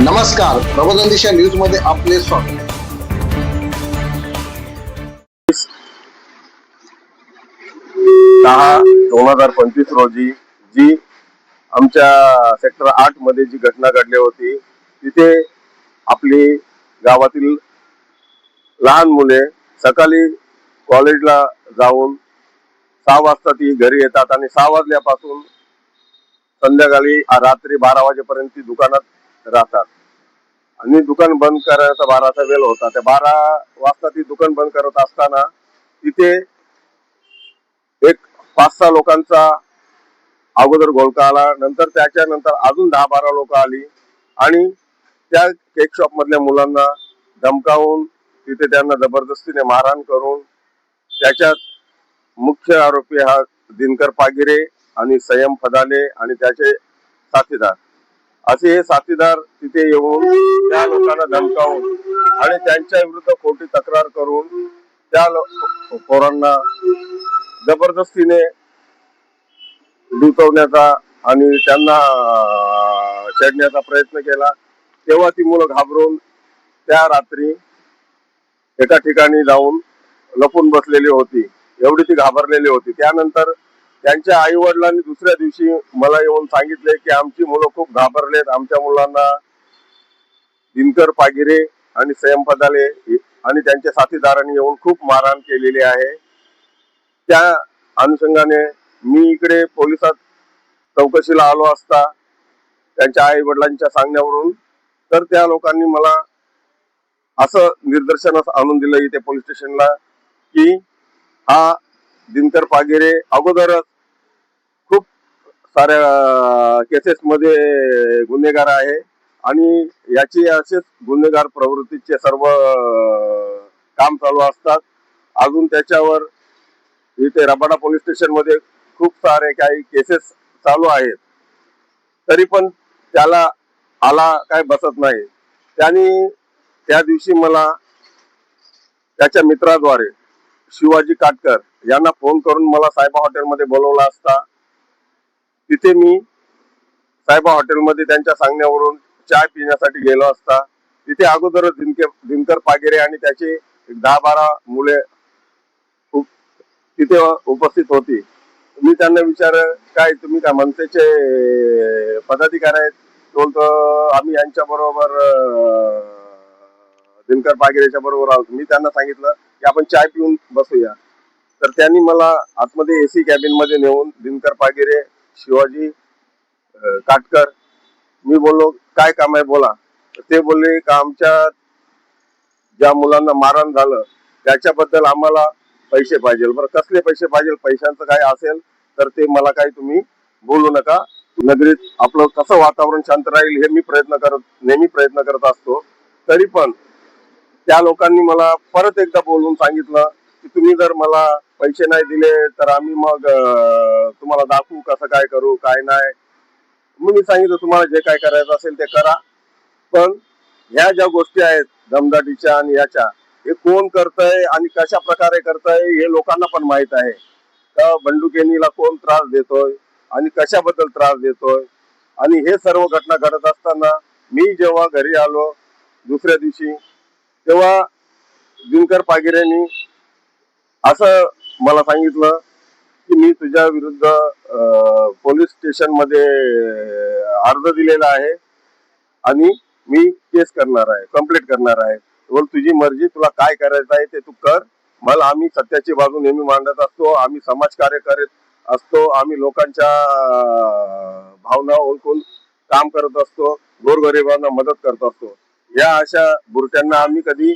नमस्कार प्रबोधन दिशा न्यूजमध्ये आपले स्वागत. दहा दोन हजार पंचवीस रोजी जी आमच्या सेक्टर आठमध्ये जी घटना घडली होती तिथे आपली गावातील लहान मुले सकाळी कॉलेजला जाऊन सहा वाजता ती घरी येतात आणि सहा वाजल्यापासून संध्याकाळी रात्री बारा वाजेपर्यंत ती दुकानात राहतात. आणि दुकान बंद करायचा बाराचा वेळ होता. त्या बारा वाजता ती दुकान बंद करत असताना तिथे एक पाच सहा लोकांचा अगोदर घोळका आला. नंतर त्याच्यानंतर अजून दहा बारा लोक आली. आणि त्या केक शॉप मधल्या मुलांना धमकावून तिथे त्यांना जबरदस्तीने मारहाण करून त्याच्यात मुख्य आरोपी हा दिनकर पागिरे आणि संयम फदाले आणि त्याचे साथीदार. असे हे साथीदार तिथे येऊन त्या लोकांना धमकावून आणि त्यांच्या विरुद्ध खोटी तक्रार करून त्या पोरांना जबरदस्तीने लुटवण्याचा आणि त्यांना चढण्याचा प्रयत्न केला. तेव्हा ती मुलं घाबरून त्या रात्री एका ठिकाणी जाऊन लपून बसलेली होती. एवढी ती घाबरलेली होती. त्यानंतर त्यांच्या आई वडिलांनी दुसऱ्या दिवशी मला येऊन सांगितले की आमची मुलं खूप घाबरलेत. आमच्या मुलांना दिनकर पागिरे आणि संयम पदाले आणि त्यांच्या साथीदारांनी येऊन खूप मारहाण केलेली आहे. त्या अनुषंगाने मी इकडे पोलिसात चौकशीला आलो असता त्यांच्या आई वडिलांच्या सांगण्यावरून. तर त्या लोकांनी मला असं निदर्शनास आणून दिलं इथे पोलीस स्टेशनला की हा दिनकर पागिरे अगोदरच साऱ्या केसेसमध्ये गुन्हेगार आहे. आणि याची असेच गुन्हेगार प्रवृत्तीचे सर्व काम चालू असतात. अजून त्याच्यावर इथे रबाडा पोलीस स्टेशनमध्ये खूप सारे काही केसेस चालू आहेत. तरी पण त्याला आला काय बसत नाही. त्यांनी त्या दिवशी मला त्याच्या मित्राद्वारे शिवाजी काटकर यांना फोन करून मला सायबा हॉटेलमध्ये बोलवला असता. तिथे मी साहेबा हॉटेलमध्ये त्यांच्या सांगण्यावरून चाय पिण्यासाठी गेलो असता. तिथे अगोदरच दिनके दिनकर पागेरे आणि त्याचे दहा बारा मुले तिथे उपस्थित होती. मी त्यांना विचार काय तुम्ही काय मनसेचे पदाधिकारी आहेत? बोलतो आम्ही यांच्या बरोबर दिनकर पागेरेच्या बरोबर आहोत. मी त्यांना सांगितलं की आपण चाय पिऊन बसूया. तर त्यांनी मला आतमध्ये एसी कॅबिनमध्ये नेऊन दिनकर पागेरे शिवाजी काटकर मी बोललो काय काम आहे बोला. ते बोलले का आमच्या ज्या मुलांना मारहाण झालं त्याच्याबद्दल आम्हाला पैसे पाहिजे. बरं कसले पैसे पाहिजे? पैशांचं काय असेल तर ते मला काही तुम्ही बोलू नका. नगरीत आपलं कसं वातावरण शांत राहील हे मी प्रयत्न करत नेहमी प्रयत्न करत असतो. तरी पण त्या लोकांनी मला परत एकदा बोलून सांगितलं की तुम्ही जर मला पैसे नाही दिले तर आम्ही मग तुम्हाला दाखवू कसं काय करू काय नाही. मग मी सांगितलं तुम्हाला जे काय करायचं असेल ते करा. पण ह्या ज्या गोष्टी आहेत दमदाटीच्या आणि याच्या हे कोण करतंय आणि कशा प्रकारे करतंय हे लोकांना पण माहीत आहे. तर बंडुकेनीला कोण त्रास देतोय आणि कशाबद्दल त्रास देतोय? आणि हे सर्व घटना घडत असताना मी जेव्हा घरी आलो दुसऱ्या दिवशी तेव्हा दिनकर पागिरेंनी असं मला सांगितलं की मी तुझ्या विरुद्ध पोलीस स्टेशनमध्ये अर्ज दिलेला आहे आणि मी केस करणार आहे कंप्लीट करणार आहे. बोल तुझी मर्जी तुला काय करायचं आहे ते तू कर. मला आम्ही सत्याची बाजू नेहमी मांडत असतो आम्ही समाजकार्य करत असतो आम्ही लोकांच्या भावना ओळखून काम करत असतो गोरगरिबांना मदत करत असतो. या अशा बुरट्यांना आम्ही कधी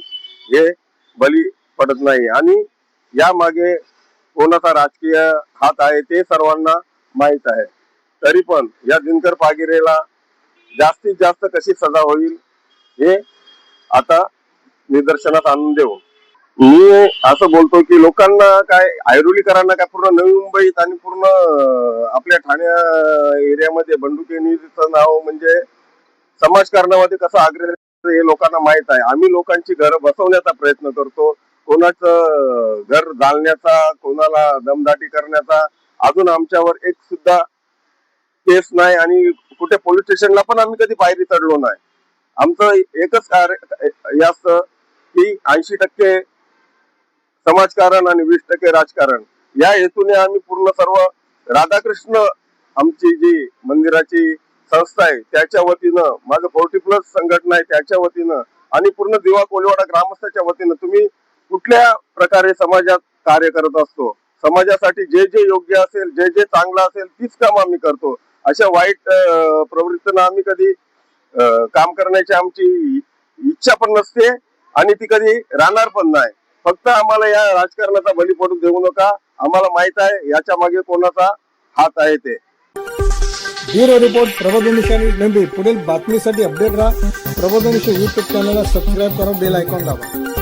हे बली पडत नाही. आणि या मागे कोणाचा राजकीय हात आहे ते सर्वांना माहीत आहे. तरी पण या दिनकर पागिरेला जास्तीत जास्त कशी सजा होईल हे आता निदर्शनात आणून देऊ. मी असं बोलतो की लोकांना काय ऐरोलीकरांना काय पूर्ण नवी मुंबईत आणि पूर्ण आपल्या ठाण्या एरियामध्ये बंडुकेनीचं नाव म्हणजे समाजकारणामध्ये कसं आग्रह हे लोकांना माहीत आहे. आम्ही लोकांची घरं बसवण्याचा प्रयत्न करतो. कोणाचं घर जाळण्याचा कोणाला दमदाटी करण्याचा अजून आमच्यावर एक सुद्धा केस नाही आणि कुठे पोलीस स्टेशनला पण आम्ही कधी पायरी चढलो नाही. आमचं एकच कार्य असत की ऐंशी टक्के समाजकारण आणि वीस टक्के राजकारण. या हेतूने आम्ही पूर्ण सर्व राधाकृष्ण आमची जी मंदिराची संस्था आहे त्याच्या वतीनं माझं फोर्टी प्लस संघटना आहे त्याच्या वतीनं आणि पूर्ण दिवा कोलिवाडा ग्रामस्थाच्या वतीनं तुम्ही कुठल्या प्रकारे समाजात कार्य करत असतो? समाजासाठी जे जे योग्य असेल जे जे चांगलं असेल तीच काम आम्ही करतो. अशा वाईट प्रवृत्तीनं आम्ही कधी काम करण्याची आमची इच्छा पण नसते आणि ती कधी राहणार पण नाही. फक्त आम्हाला या राजकारणाचा बली पडू देऊ नका. आम्हाला माहीत आहे याच्या मागे कोणाचा हात आहे ते. ब्युरो रिपोर्ट प्रबोधन नेंबी पुढील बातमीसाठी अपडेट राहा. प्रबोधन यूट्यूब चॅनलला सबस्क्राईब करा बेल आयकॉन दाबा.